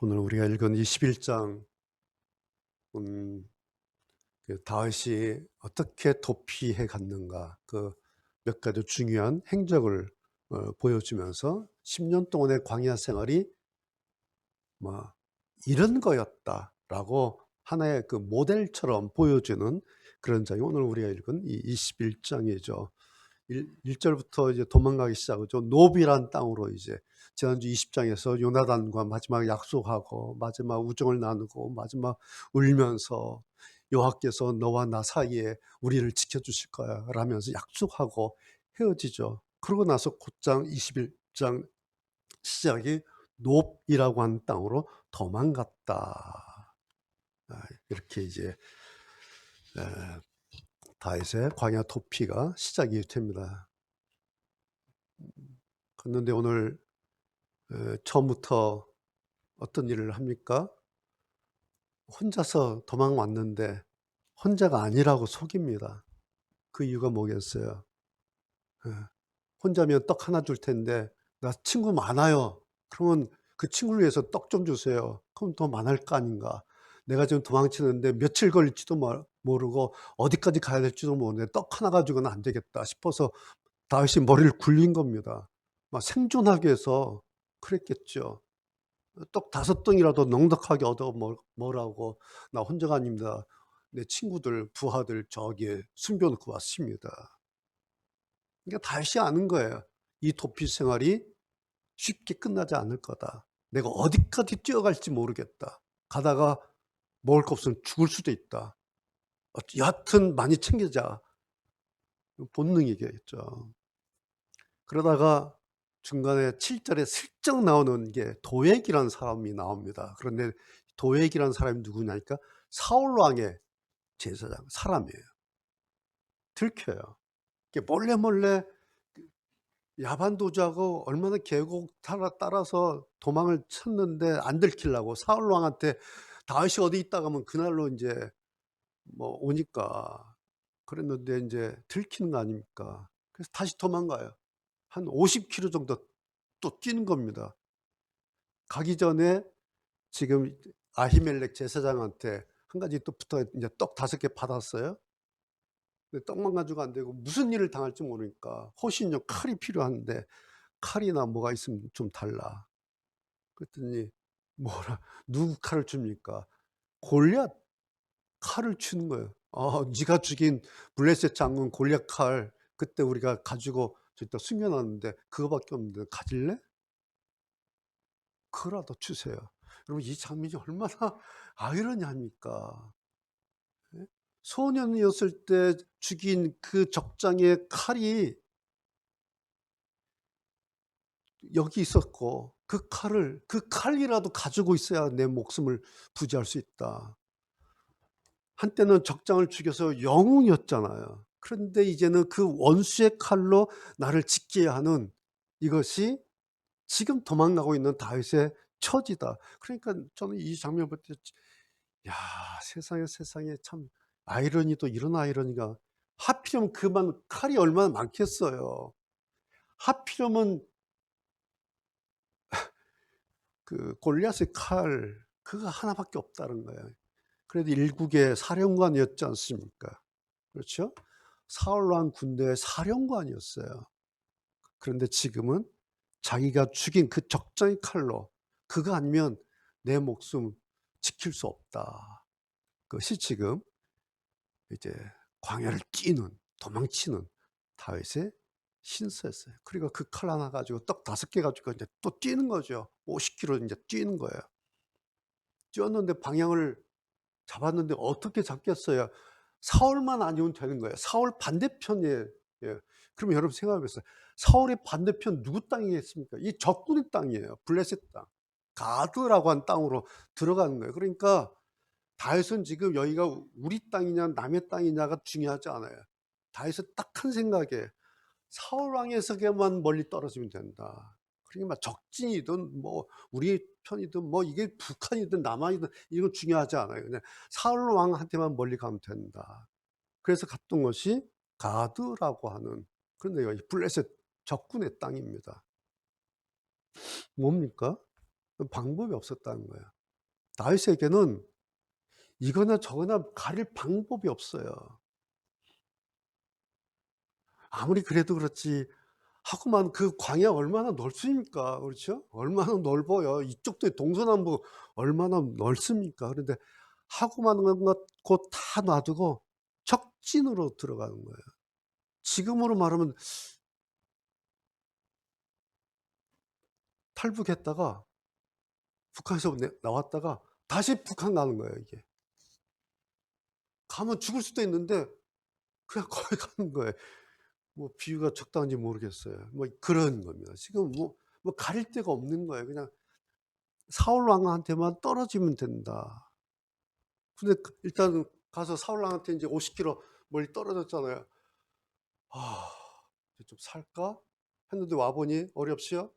오늘 우리가 읽은 21장 음, 그 다윗이 어떻게 도피해 갔는가 그 몇 가지 중요한 행적을 어, 보여주면서 10년 동안의 광야 생활이 뭐 이런 거였다라고 하나의 그 모델처럼 보여주는 그런 장이 오늘 우리가 읽은 이 21장이죠. 1, 절부터 이제 도망가기 시작하죠. 노비란 땅으로 이제 지난주 20장에서 요나단과 마지막 약속하고 마지막 우정을 나누고 마지막 울면서 여호와께서 너와 나 사이에 우리를 지켜주실 거야 라면서 약속하고 헤어지죠. 그러고 나서 곧장 21장 시작이 높이라고 하는 땅으로 도망갔다. 아, 이렇게 이제 다윗의 광야 도피가 시작이 됩니다. 그런데 오늘 처음부터 어떤 일을 합니까? 혼자서 도망 왔는데 혼자가 아니라고 속입니다. 그 이유가 뭐겠어요? 혼자면 떡 하나 줄 텐데 나 친구 많아요. 그러면 그 친구를 위해서 떡 좀 주세요. 그럼 더 많을 거 아닌가? 내가 지금 도망치는데 며칠 걸릴지도 모르고 어디까지 가야 될지도 모르는데 떡 하나 가지고는 안 되겠다 싶어서 다윗이 머리를 굴린 겁니다. 막 생존하기 위해서 그랬겠죠. 떡 다섯 덩이라도 넉넉하게 얻어 뭐라고 나 혼자가 아닙니다. 내 친구들 부하들 저기에 숨겨놓고 왔습니다. 그러니까 다시 아는 거예요. 이 도피 생활이 쉽게 끝나지 않을 거다. 내가 어디까지 뛰어갈지 모르겠다. 가다가 먹을 거 없으면 죽을 수도 있다. 여하튼 많이 챙기자. 본능이겠죠. 그러다가 중간에 7절에 슬쩍 나오는 게 도액이라는 사람이 나옵니다. 그런데 도액이라는 사람이 누구냐니까 사울 왕의 제사장 사람이에요. 들켜요. 몰래 몰래 야반도주하고 얼마나 계곡 따라서 도망을 쳤는데 안 들키려고 사울 왕한테 다윗이 어디 있다 가면 그날로 이제 뭐 오니까 그랬는데 이제 들키는 거 아닙니까? 그래서 다시 도망가요. 한 50km 정도 또 뛰는 겁니다. 가기 전에 지금 아히멜렉 제사장한테 한 가지 또 붙어 이제 떡 다섯 개 받았어요. 근데 떡만 가지고 안 되고 무슨 일을 당할지 모르니까 호신용 칼이 필요한데 칼이나 뭐가 있으면 좀 달라. 그랬더니 뭐라 누구 칼을 줍니까? 골리앗 칼을 주는 거예요. 아, 네가 죽인 블레셋 장군 골리앗 칼 그때 우리가 가지고 저기다 숨겨놨는데 그거밖에 없는데 가질래? 그거라도 주세요. 여러분 이 장면이 얼마나 아이러니합니까? 예? 소년이었을 때 죽인 그 적장의 칼이 여기 있었고 그 칼을 그 칼이라도 가지고 있어야 내 목숨을 부지할 수 있다. 한때는 적장을 죽여서 영웅이었잖아요. 그런데 이제는 그 원수의 칼로 나를 지켜야 하는 이것이 지금 도망가고 있는 다윗의 처지다. 그러니까 저는 이 장면 볼 때, 야 세상에 세상에 참 아이러니도 이런 아이러니가 하필이면 그만 칼이 얼마나 많겠어요. 하필이면 그 골리앗의 칼 그거 하나밖에 없다는 거예요. 그래도 일국의 사령관이었지 않습니까? 그렇죠? 사울 왕 군대의 사령관이었어요. 그런데 지금은 자기가 죽인 그 적장의 칼로 그거 아니면 내 목숨 지킬 수 없다. 그것이 지금 이제 광야를 뛰는 도망치는 다윗의 신세였어요. 그리고 그 칼 하나 가지고 떡 다섯 개 가지고 이제 또 뛰는 거죠. 50km 이제 뛰는 거예요. 뛰었는데 방향을 잡았는데 어떻게 잡겠어요? 사울만 아니면 되는 거예요. 사울 반대편에 예. 그러면 여러분 생각해보세요. 사울의 반대편 누구 땅이겠습니까? 이 적군의 땅이에요. 블레셋 땅. 가드라고 한 땅으로 들어가는 거예요. 그러니까 다윗은 지금 여기가 우리 땅이냐 남의 땅이냐가 중요하지 않아요. 다윗은 딱 한 생각에 사울 왕에서만 멀리 떨어지면 된다. 그러니까 적진이든 뭐 우리 편이든 뭐 이게 북한이든 남한이든 이건 중요하지 않아요. 그냥 사울 왕한테만 멀리 가면 된다. 그래서 갔던 것이 가드라고 하는 그런데 여기 블레셋 적군의 땅입니다. 뭡니까? 방법이 없었다는 거예요. 다윗에게는 이거나 저거나 가릴 방법이 없어요. 아무리 그래도 그렇지 하고만 그 광야 얼마나 넓습니까? 그렇죠? 얼마나 넓어요. 이쪽도 동서남북 얼마나 넓습니까? 그런데 하고만 것곧 다 놔두고 적진으로 들어가는 거예요. 지금으로 말하면 탈북했다가 북한에서 나왔다가 다시 북한 가는 거예요, 이게. 가면 죽을 수도 있는데 그냥 거기 가는 거예요. 뭐 비유가 적당한지 모르겠어요. 뭐 그런 겁니다. 지금 뭐, 뭐 가릴 데가 없는 거예요. 그냥 사울 왕한테만 떨어지면 된다. 근데 그 일단 가서 사울 왕한테 이제 50km 멀리 떨어졌잖아요. 아, 좀 살까? 했는데 와 보니 어렵시요?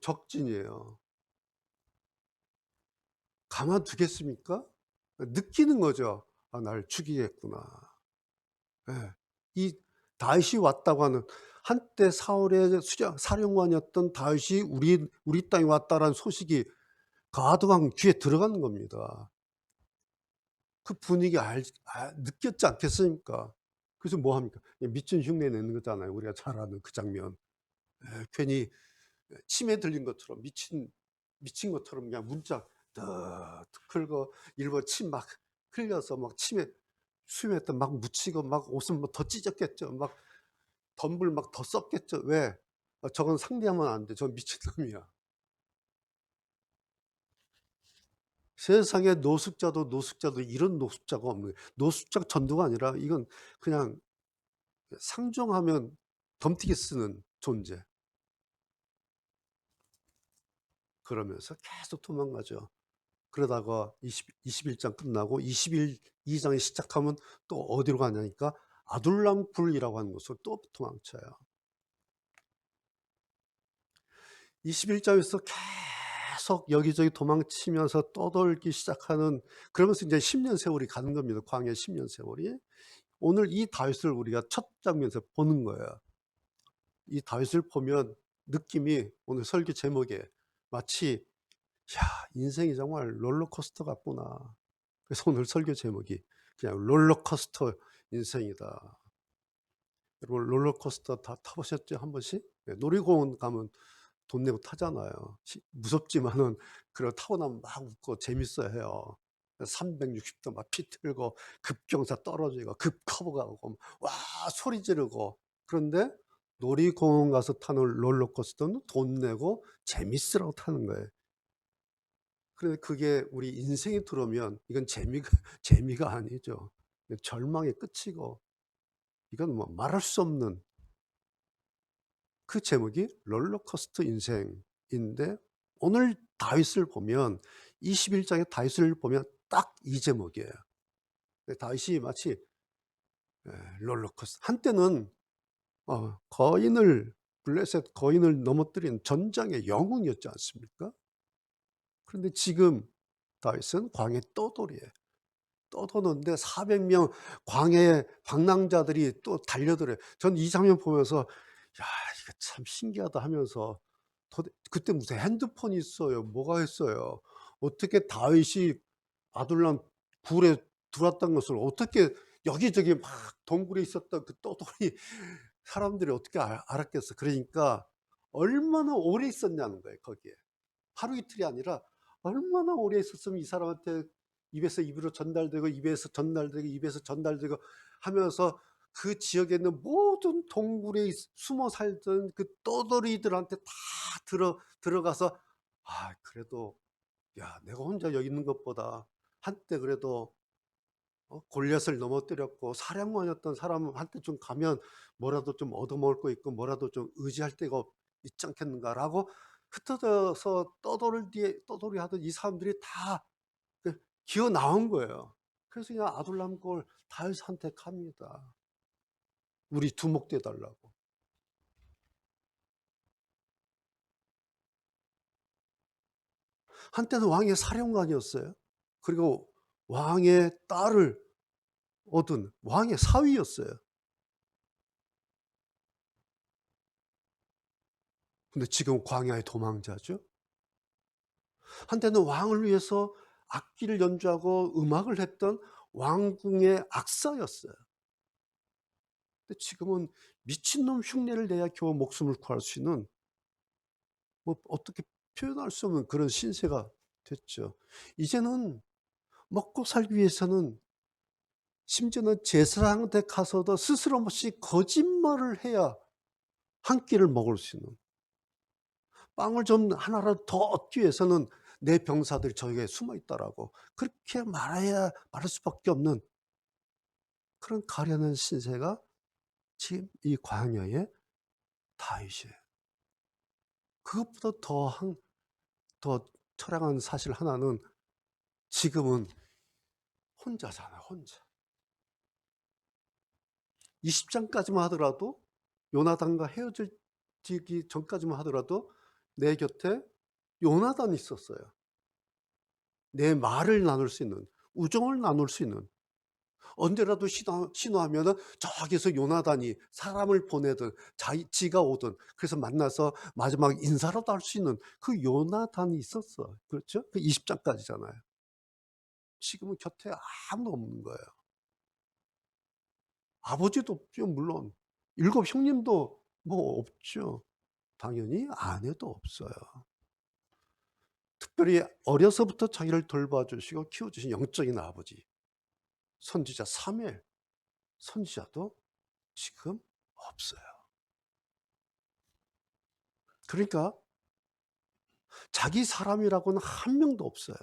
적진이에요. 가만두겠습니까? 느끼는 거죠. 아, 날 죽이겠구나. 네. 이 다윗이 왔다고 하는 한때 사울의 수장 사령관이었던 다윗이 우리 우리 땅에 왔다라는 소식이 가드 왕 귀에 들어가는 겁니다. 그 분위기 알, 아, 느꼈지 않겠습니까? 그래서 뭐 합니까? 미친 흉내 내는 거잖아요. 우리가 잘 아는 그 장면. 에, 괜히 치매 들린 것처럼 미친 미친 것처럼 그냥 문짝 더 긁어 일본 침 막 흘려서 막 침에 수염에다 막 묻히고 막 옷은 뭐더 찢었겠죠. 막 덤불 막 더 썼겠죠. 왜? 어, 저건 상대하면 안 돼. 저건 미친놈이야. 세상에 노숙자도 노숙자도 이런 노숙자가 없는 거예요. 노숙자 전도가 아니라 이건 그냥 상종하면 덤티기 쓰는 존재. 그러면서 계속 도망가죠. 그러다가 20, 21장 끝나고 21장이 시작하면 또 어디로 가냐니까 아둘람 굴이라고 하는 곳으로 또 도망쳐요. 21장에서 계속 여기저기 도망치면서 떠돌기 시작하는 그러면서 이제 10년 세월이 가는 겁니다. 광야 10년 세월이. 오늘 이 다윗을 우리가 첫 장면에서 보는 거예요. 이 다윗을 보면 느낌이 오늘 설교 제목에 마치 야 인생이 정말 롤러코스터 같구나. 그래서 오늘 설교 제목이 그냥 롤러코스터 인생이다. 여러분 롤러코스터 다 타보셨죠 한 번씩? 네, 놀이공원 가면 돈 내고 타잖아요. 무섭지만은 그걸 타고 나면 막 웃고 재밌어 해요. 360도 막 피 틀고 급경사 떨어지고 급커브 가고 와 소리 지르고 그런데 놀이공원 가서 타는 롤러코스터는 돈 내고 재밌으라고 타는 거예요. 그런데 그게 우리 인생에 들어오면 이건 재미가, 재미가 아니죠. 절망의 끝이고 이건 뭐 말할 수 없는 그 제목이 롤러코스터 인생인데 오늘 다윗을 보면 21장의 다윗을 보면 딱 이 제목이에요. 다윗이 마치 롤러코스터 한때는 어, 거인을 블레셋 거인을 넘어뜨린 전장의 영웅이었지 않습니까? 그런데 지금 다윗은 광해 떠돌이에요. 떠도는데 400명 광해 방랑자들이 또 달려들어요. 전 이 장면 보면서 야 이거 참 신기하다 하면서 그때 무슨 핸드폰이 있어요. 뭐가 있어요. 어떻게 다윗이 아둘람 굴에 들어왔던 것을 어떻게 여기저기 막 동굴에 있었던 그 떠돌이 사람들이 어떻게 알았겠어. 그러니까 얼마나 오래 있었냐는 거예요. 거기에. 하루 이틀이 아니라 얼마나 오래 있었으면 이 사람한테 입에서 입으로 전달되고 입에서 전달되고 입에서 전달되고 하면서 그 지역에 있는 모든 동굴에 숨어 살던 그 떠돌이들한테 다 들어 들어가서 아 그래도 야 내가 혼자 여기 있는 것보다 한때 그래도 어, 골리앗을 넘어뜨렸고 사령관이었던 사람한테 좀 가면 뭐라도 좀 얻어먹을 거 있고 뭐라도 좀 의지할 데가 있지 않겠는가라고 흩어져서 떠돌이 떠돌이 하던 이 사람들이 다그 기어 나온 거예요. 그래서 그냥 아둘람 꼴 다윗 선택합니다. 우리 두목돼 달라고. 한때는 왕의 사령관이었어요. 그리고 왕의 딸을 얻은 왕의 사위였어요. 근데 지금 광야의 도망자죠. 한때는 왕을 위해서 악기를 연주하고 음악을 했던 왕궁의 악사였어요. 근데 지금은 미친놈 흉내를 내야 겨우 목숨을 구할 수 있는 뭐 어떻게 표현할 수 없는 그런 신세가 됐죠. 이제는 먹고 살기 위해서는 심지어는 제사장한테 가서도 스스럼 없이 거짓말을 해야 한 끼를 먹을 수 있는 빵을 좀 하나라도 더 얻기 위해서는 내 병사들이 저기에 숨어 있다라고 그렇게 말해야 말할 수밖에 없는 그런 가련한 신세가 지금 이 광야의 다윗이에요. 그것보다 더한 더 처량한 사실 하나는 지금은 혼자잖아요, 혼자. 20장까지만 하더라도 요나단과 헤어지기 전까지만 하더라도 내 곁에 요나단이 있었어요. 내 말을 나눌 수 있는, 우정을 나눌 수 있는. 언제라도 신호, 신호하면은 저기서 요나단이 사람을 보내든 자기, 지가 오든 그래서 만나서 마지막 인사라도 할 수 있는 그 요나단이 있었어. 그렇죠? 그 20장까지잖아요. 지금은 곁에 아무도 없는 거예요. 아버지도 없죠, 물론. 일곱 형님도 뭐 없죠. 당연히 아내도 없어요. 특별히 어려서부터 자기를 돌봐주시고 키워주신 영적인 아버지, 선지자 3일, 선지자도 지금 없어요. 그러니까 자기 사람이라고는 한 명도 없어요.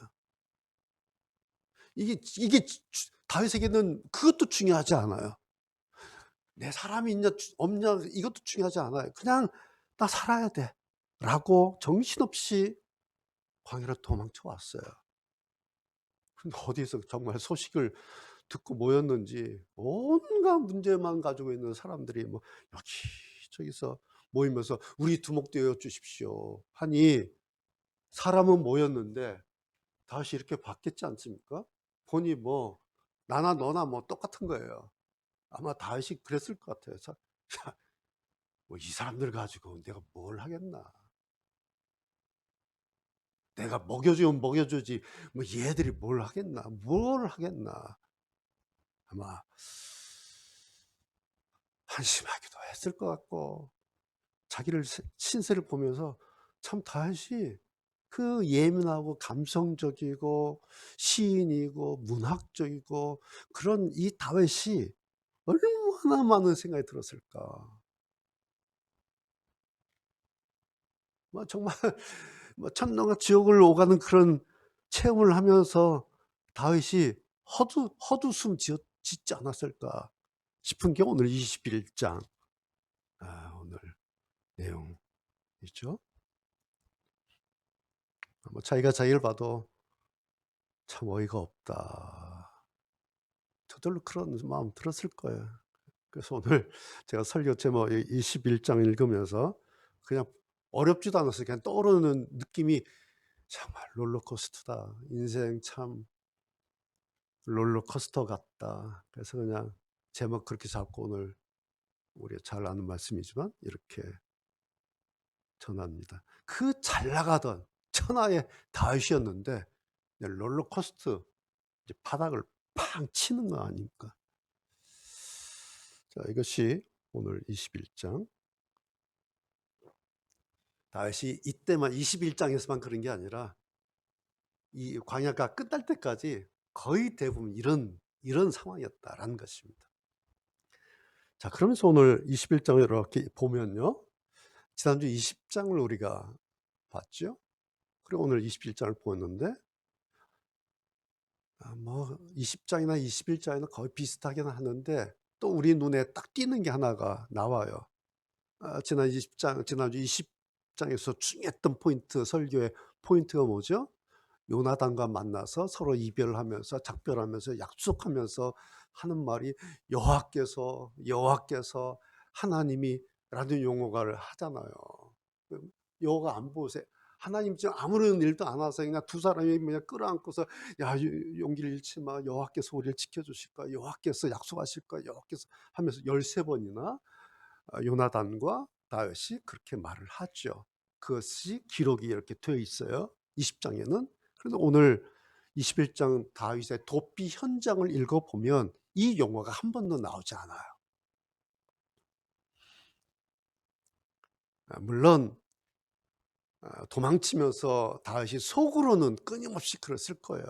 이게 이게 다윗에게는 그것도 중요하지 않아요. 내 사람이 있냐 없냐 이것도 중요하지 않아요. 그냥 나 살아야 돼 라고 정신없이 광야로 도망쳐 왔어요. 근데 어디서 정말 소식을 듣고 모였는지 온갖 문제만 가지고 있는 사람들이 뭐 여기저기서 모이면서 우리 두목되어 주십시오 하니 사람은 모였는데 다시 이렇게 바뀌지 않습니까? 보니 뭐 나나 너나 뭐 똑같은 거예요. 아마 다윗이 그랬을 것 같아요. 뭐 이 사람들 가지고 내가 뭘 하겠나? 내가 먹여주면 먹여주지 뭐 얘들이 뭘 하겠나? 뭘 하겠나? 아마 한심하기도 했을 것 같고 자기를 신세를 보면서 참 다윗이 그 예민하고 감성적이고 시인이고 문학적이고 그런 이 다윗이 얼마나 많은 생각이 들었을까. 뭐 정말 뭐 천당과 지옥을 오가는 그런 체험을 하면서 다윗이 헛우, 헛웃음 지었, 짓지 않았을까 싶은 게 오늘 21장 아, 오늘 내용이죠. 뭐 자기가 자기를 봐도 참 어이가 없다. 저절로 그런 마음 들었을 거예요. 그래서 오늘 제가 설교 제목 21장 읽으면서 그냥 어렵지도 않았어요. 그냥 떠오르는 느낌이 정말 롤러코스터다. 인생 참 롤러코스터 같다. 그래서 그냥 제목 그렇게 잡고 오늘 우리가 잘 아는 말씀이지만 이렇게 전합니다. 그 잘 나가던 천하의 다윗이었는데 롤러코스터 이제 바닥을 팡 치는 거 아닙니까? 자, 이것이 오늘 21장. 다윗이 이때만 21장에서만 그런 게 아니라 이 광야가 끝날 때까지 거의 대부분 이런 이런 상황이었다라는 것입니다. 자, 그러면서 오늘 21장을 이렇게 보면요. 지난주 20장을 우리가 봤죠. 그리고 오늘 21장을 보았는데 아, 뭐 20장이나 21장이나 거의 비슷하긴 하는데 또 우리 눈에 딱 띄는 게 하나가 나와요. 아, 지난 20장, 지난주 20 장에서 중요했던 포인트, 설교의 포인트가 뭐죠? 요나단과 만나서 서로 이별하면서 작별하면서 약속하면서 하는 말이 여호와께서 여호와께서 하나님이라는 용어를 하잖아요. 여호가 안 보세요. 하나님 지금 아무런 일도 안 하세요. 그냥 두 사람이 그냥 끌어안고서 야 용기를 잃지 마. 여호와께서 우리를 지켜주실 거야. 여호와께서 약속하실 거야. 여호와께서 하면서 열세 번이나 아, 요나단과 다윗이 그렇게 말을 하죠. 그것이 기록이 이렇게 되어 있어요. 20장에는. 그런데 오늘 21장 다윗의 도피 현장을 읽어보면 이 용어가 한 번도 나오지 않아요. 아, 물론 아, 도망치면서 다윗이 속으로는 끊임없이 쓸 거예요.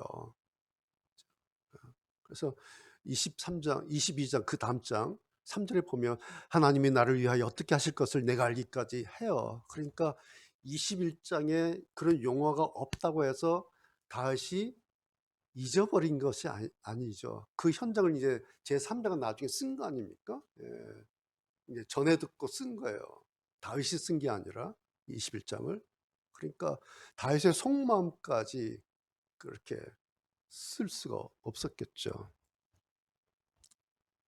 그래서 23장, 22장 그 다음 장 3절에 보면 하나님이 나를 위하여 어떻게 하실 것을 내가 알기까지 해요. 그러니까 21장에 그런 용어가 없다고 해서 다윗이 잊어버린 것이 아니, 죠그 현장을 이제 제3자가 나중에 쓴 거 아닙니까? 예. 이제 전해 듣고 쓴 거예요. 다윗이 쓴 게 아니라 21장을. 그러니까 다윗의 속마음까지 그렇게 쓸 수가 없었겠죠.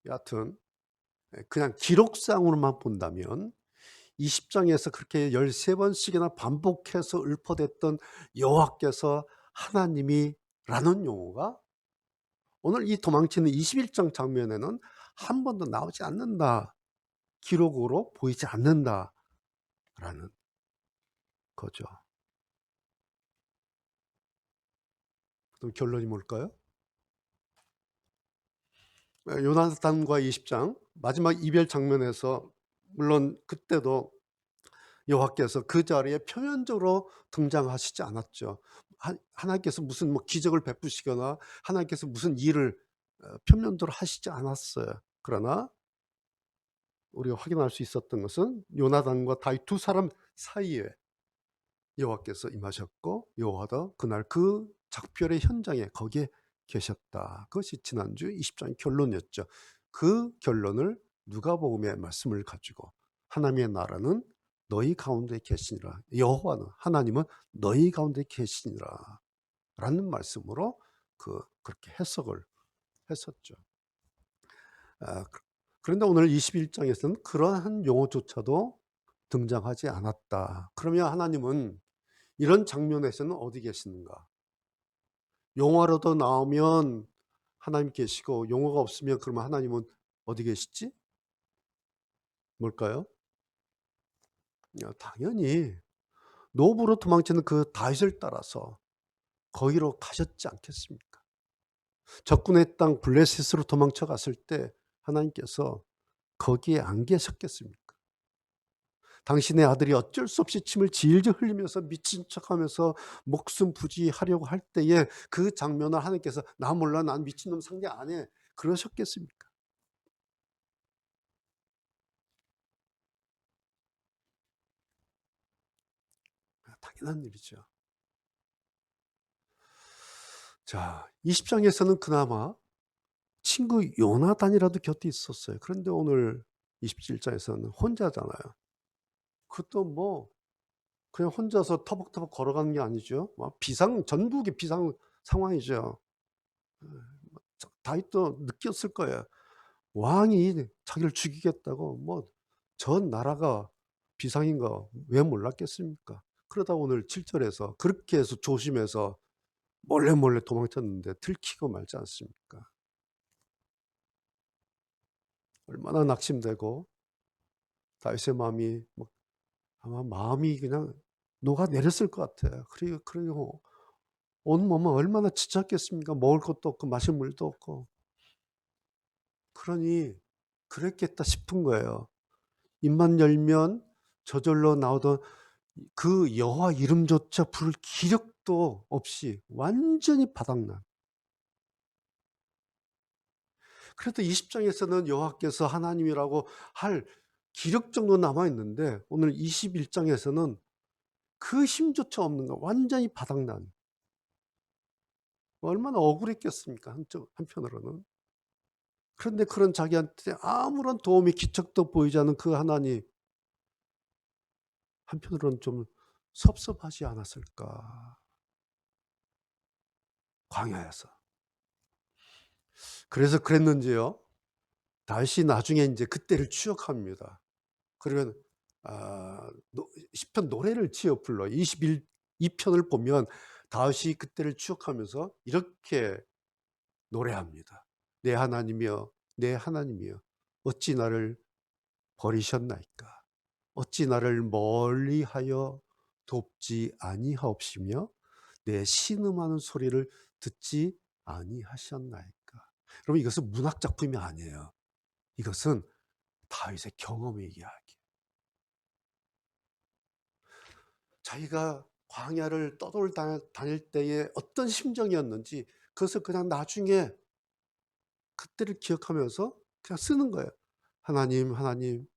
여하튼 예, 그냥 기록상으로만 본다면 20장에서 그렇게 13번씩이나 반복해서 읊어댔던 여호와께서 하나님이 라는 용어가 오늘 이 도망치는 21장 장면에는 한 번도 나오지 않는다. 기록으로 보이지 않는다. 라는 거죠. 그럼 결론이 뭘까요? 요나단과 20장 마지막 이별 장면에서 물론 그때도 여호와께서 그 자리에 표면적으로 등장하시지 않았죠. 하나님께서 무슨 뭐 기적을 베푸시거나 하나님께서 무슨 일을 어, 표면적으로 하시지 않았어요. 그러나 우리가 확인할 수 있었던 것은 요나단과 다윗 두 사람 사이에 여호와께서 임하셨고 여호와도 그날 그 작별의 현장에 거기에 계셨다. 그것이 지난주 20장 결론이었죠. 그 결론을 누가복음의 말씀을 가지고 하나님의 나라는 너희 가운데 계시니라. 여호와는 하나님은 너희 가운데 계시니라. 라는 말씀으로 그 그렇게 해석을 했었죠. 아, 그, 그런데 오늘 21장에서는 그러한 용어조차도 등장하지 않았다. 그러면 하나님은 이런 장면에서는 어디 계시는가? 용어로도 나오면 하나님 계시고 용어가 없으면 그러면 하나님은 어디 계시지? 뭘까요? 당연히 노부로 도망치는 그 다윗을 따라서 거기로 가셨지 않겠습니까? 적군의 땅 블레셋으로 도망쳐 갔을 때 하나님께서 거기에 안 계셨겠습니까? 당신의 아들이 어쩔 수 없이 침을 질질 흘리면서 미친 척하면서 목숨 부지하려고 할 때에 그 장면을 하나님께서 나 몰라 난 미친놈 상대 안 해. 그러셨겠습니까? 당연한 일이죠. 자, 20장에서는 그나마 친구 요나단이라도 곁에 있었어요. 그런데 오늘 27장에서는 혼자잖아요. 그것도 뭐 그냥 혼자서 터벅터벅 걸어가는 게 아니죠. 뭐 비상 전국이 비상 상황이죠. 뭐 다윗도 느꼈을 거예요. 왕이 자기를 죽이겠다고 뭐 전 나라가 비상인 거 왜 몰랐겠습니까? 그러다 오늘 7절에서 그렇게 해서 조심해서 몰래 몰래 도망쳤는데 들키고 말지 않습니까? 얼마나 낙심되고 다윗의 마음이 뭐 아마 마음이 그냥 녹아내렸을 것 같아요. 그리고, 그리고 온 몸은 얼마나 지쳤겠습니까? 먹을 것도 없고 마실 물도 없고. 그러니 그랬겠다 싶은 거예요. 입만 열면 저절로 나오던 그 여호와 이름조차 부를 기력도 없이 완전히 바닥난. 그래도 20장에서는 여호와께서 하나님이라고 할 기력 정도 남아 있는데 오늘 21장에서는 그 힘조차 없는 거 완전히 바닥난. 얼마나 억울했겠습니까? 한쪽 한편으로는. 그런데 그런 자기한테 아무런 도움이 기척도 보이지 않는 그 하나님 한편으로는 좀 섭섭하지 않았을까? 광야에서. 그래서 그랬는지요. 다시 나중에 이제 그때를 추억합니다. 그러면 아, 시편 노래를 지어 불러 21 2편을 보면 다윗이 그때를 추억하면서 이렇게 노래합니다. 내 하나님이여 내 하나님이여 어찌 나를 버리셨나이까 어찌 나를 멀리하여 돕지 아니하옵시며 내 신음하는 소리를 듣지 아니하셨나이까. 여러분 이것은 문학 작품이 아니에요. 이것은 다윗의 경험의 이야기. 자기가 광야를 떠돌 다닐 때에 어떤 심정이었는지 그것을 그냥 나중에 그때를 기억하면서 그냥 쓰는 거예요. 하나님, 하나님,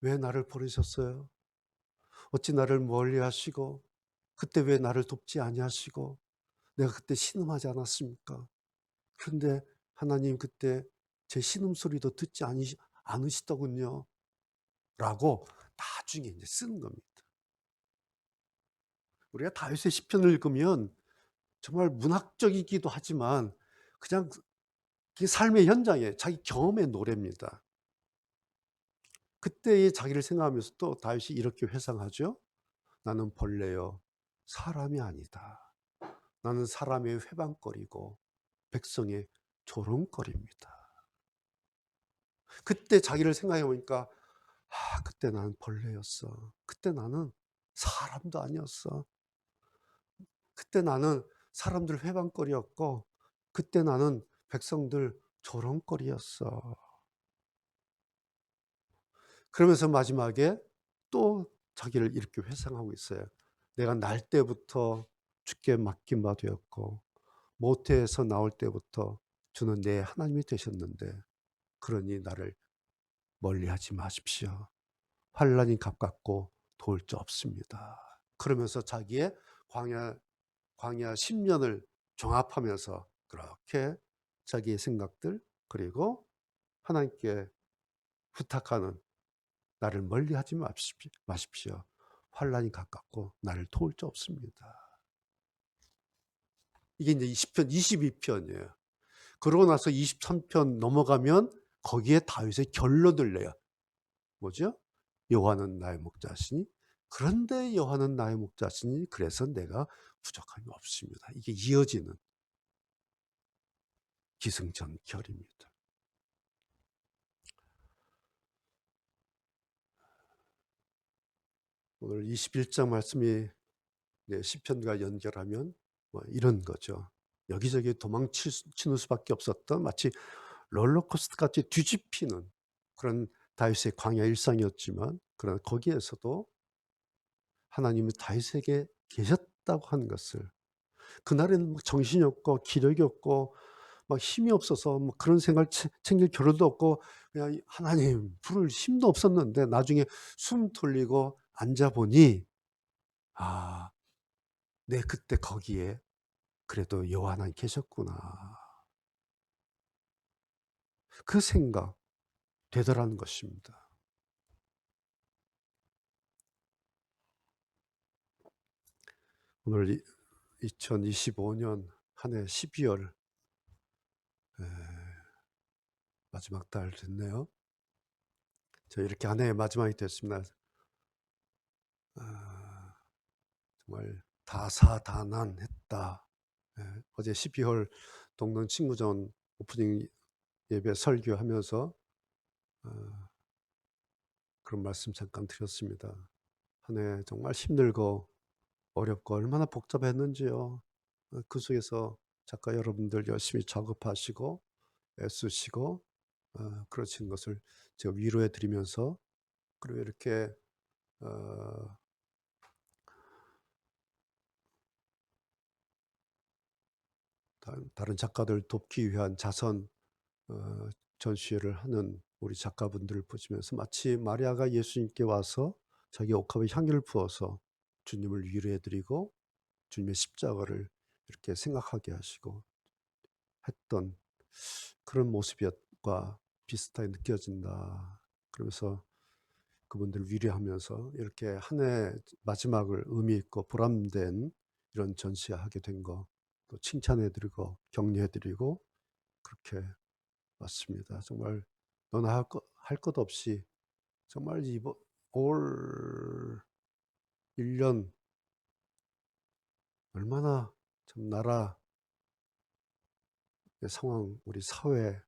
왜 나를 버리셨어요? 어찌 나를 멀리 하시고, 그때 왜 나를 돕지 아니하시고, 내가 그때 신음하지 않았습니까? 그런데 하나님 그때 제 신음 소리도 듣지 아니, 않으시더군요. 라고 나중에 이제 쓰는 겁니다. 우리가 다윗의 시편을 읽으면 정말 문학적이기도 하지만 그냥 그 삶의 현장에 자기 경험의 노래입니다. 그때의 자기를 생각하면서 또 다윗이 이렇게 회상하죠. 나는 벌레요 사람이 아니다. 나는 사람의 회방거리고 백성의 조롱거리입니다. 그때 자기를 생각해 보니까 아, 그때 나는 벌레였어. 그때 나는 사람도 아니었어. 그때 나는 사람들 회방거리였고 그때 나는 백성들 조롱거리였어. 그러면서 마지막에 또 자기를 이렇게 회상하고 있어요. 내가 날 때부터 주께 맡긴 바 되었고 모태에서 나올 때부터 주는 내 하나님이 되셨는데 그러니 나를 멀리하지 마십시오. 환란이 가깝고 도울 자 없습니다. 그러면서 자기의 광야 광야 10년을 종합하면서 그렇게 자기의 생각들 그리고 하나님께 부탁하는 나를 멀리하지 마십시오. 환란이 가깝고 나를 도울 자 없습니다. 이게 이제 20편, 22편이에요. 그러고 나서 23편 넘어가면 거기에 다윗의 결론을 내요. 뭐죠? 여호와는 나의 목자시니 그런데 여호와는 나의 목자시니 그래서 내가 부족함이 없습니다. 이게 이어지는 기승전결입니다. 오늘 21장 말씀이 시편과 연결하면 뭐 이런 거죠. 여기저기 도망치는 수밖에 없었던 마치 롤러코스터 같이 뒤집히는 그런 다윗의 광야 일상이었지만 그러나 거기에서도 하나님이 다윗에게 계셨 다고 하는 것을 그날에는 정신이 없고 기력이 없고 막 힘이 없어서 뭐 그런 생각 챙길 겨를도 없고 그냥 하나님 부를 힘도 없었는데 나중에 숨 돌리고 앉아 보니 아, 내 그때 거기에 그래도 여호와 하나님 계셨구나. 그 생각 되더라는 것입니다. 오늘 2025년 한 해 12월 마지막 달 됐네요. 저 이렇게 한 해의 마지막이 됐습니다. 아, 정말 다사다난했다. 예, 어제 12월 동능 친구전 오프닝 예배 설교하면서 어, 그런 말씀 잠깐 드렸습니다. 한 해 정말 힘들고 어렵고 얼마나 복잡했는지요. 어, 그 속에서 작가 여러분들 열심히 작업하시고 애쓰시고 어, 그러신 것을 제가 위로해 드리면서 그리고 이렇게 어, 다른 작가들 돕기 위한 자선 어, 전시회를 하는 우리 작가분들을 보시면서 마치 마리아가 예수님께 와서 자기 옥합에 향기를 부어서 주님을 위로해드리고 주님의 십자가를 이렇게 생각하게 하시고 했던 그런 모습과 비슷하게 느껴진다. 그러면서 그분들 위로하면서 이렇게 한 해 마지막을 의미 있고 보람된 이런 전시하게 된 거 또 칭찬해드리고 격려해드리고 그렇게 왔습니다. 정말 너나 할 것, 없이 정말 이번 올 1년 얼마나 참 나라 상황, 우리 사회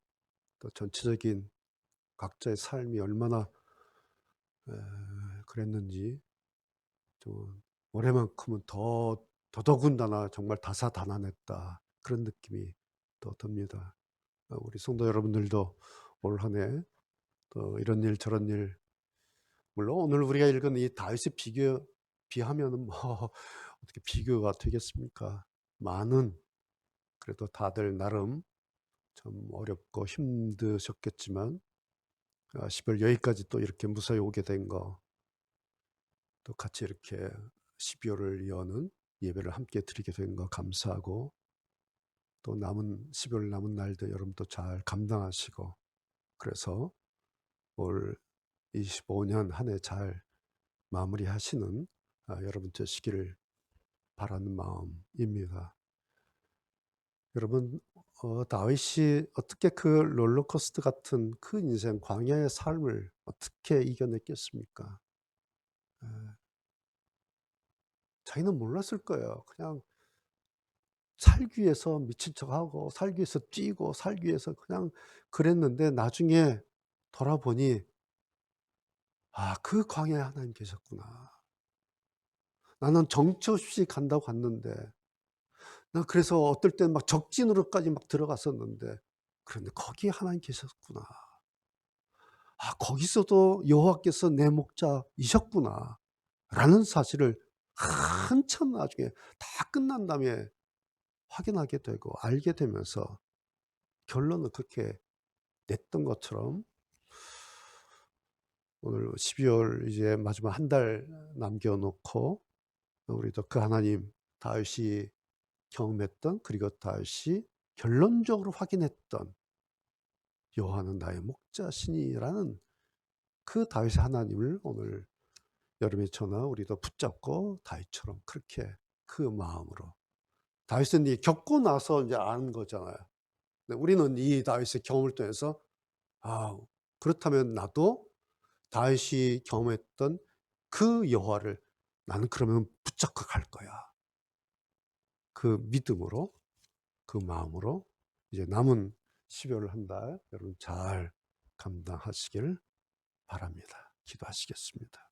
또 전체적인 각자의 삶이 얼마나 그랬는지 좀 올해만큼은 더 더더군다나 정말 다사다난했다. 그런 느낌이 또 듭니다. 어, 우리 성도 여러분들도 올 한해 또 이런 일 저런 일 물론 오늘 우리가 읽은 이 다윗의 비교 비하면은 뭐 어떻게 비교가 되겠습니까? 많은 그래도 다들 나름 참 어렵고 힘드셨겠지만 아, 12월 여기까지 또 이렇게 무사히 오게 된 거, 또 같이 이렇게 12월을 여는 예배를 함께 드리게 된 거 감사하고, 또 남은 12월 남은 날도 여러분도 잘 감당하시고, 그래서 올 25년 한 해 잘 마무리하시는 아, 여러분 되시기를 바라는 마음입니다. 여러분 어, 다윗이 어떻게 그 롤러코스터 같은 그 인생 광야의 삶을 어떻게 이겨냈겠습니까? 에, 자기는 몰랐을 거예요. 그냥 살기 위해서 미친 척하고 살기 위해서 뛰고 살기 위해서 그냥 그랬는데 나중에 돌아보니 아, 그 광야에 하나님 계셨구나. 나는 정처 없이 간다고 갔는데 나 그래서 어떨 때는 막 적진으로까지 막 들어갔었는데 그런데 거기에 하나님 계셨구나. 아, 거기서도 여호와께서 내 목자이셨구나. 라는 사실을 한참 나중에 다 끝난 다음에 확인하게 되고 알게 되면서 결론을 그렇게 냈던 것처럼 오늘 12월 이제 마지막 한 달 남겨놓고 우리도 그 하나님 다윗이 경험했던 그리고 다윗이 결론적으로 확인했던 여호와는 나의 목자시니라는 그 다윗의 하나님을 오늘 여름에 저나 우리도 붙잡고 다윗처럼 그렇게 그 마음으로 다윗은 이 겪고 나서 이제 아는 거잖아요. 우리는 이 다윗의 경험을 통해서 아 그렇다면 나도 다윗이 경험했던 그 여호와를 나는 그러면 붙잡고 갈 거야. 그 믿음으로 그 마음으로 이제 남은 12월 한 달 여러분 잘 감당하시길 바랍니다. 기도하시겠습니다.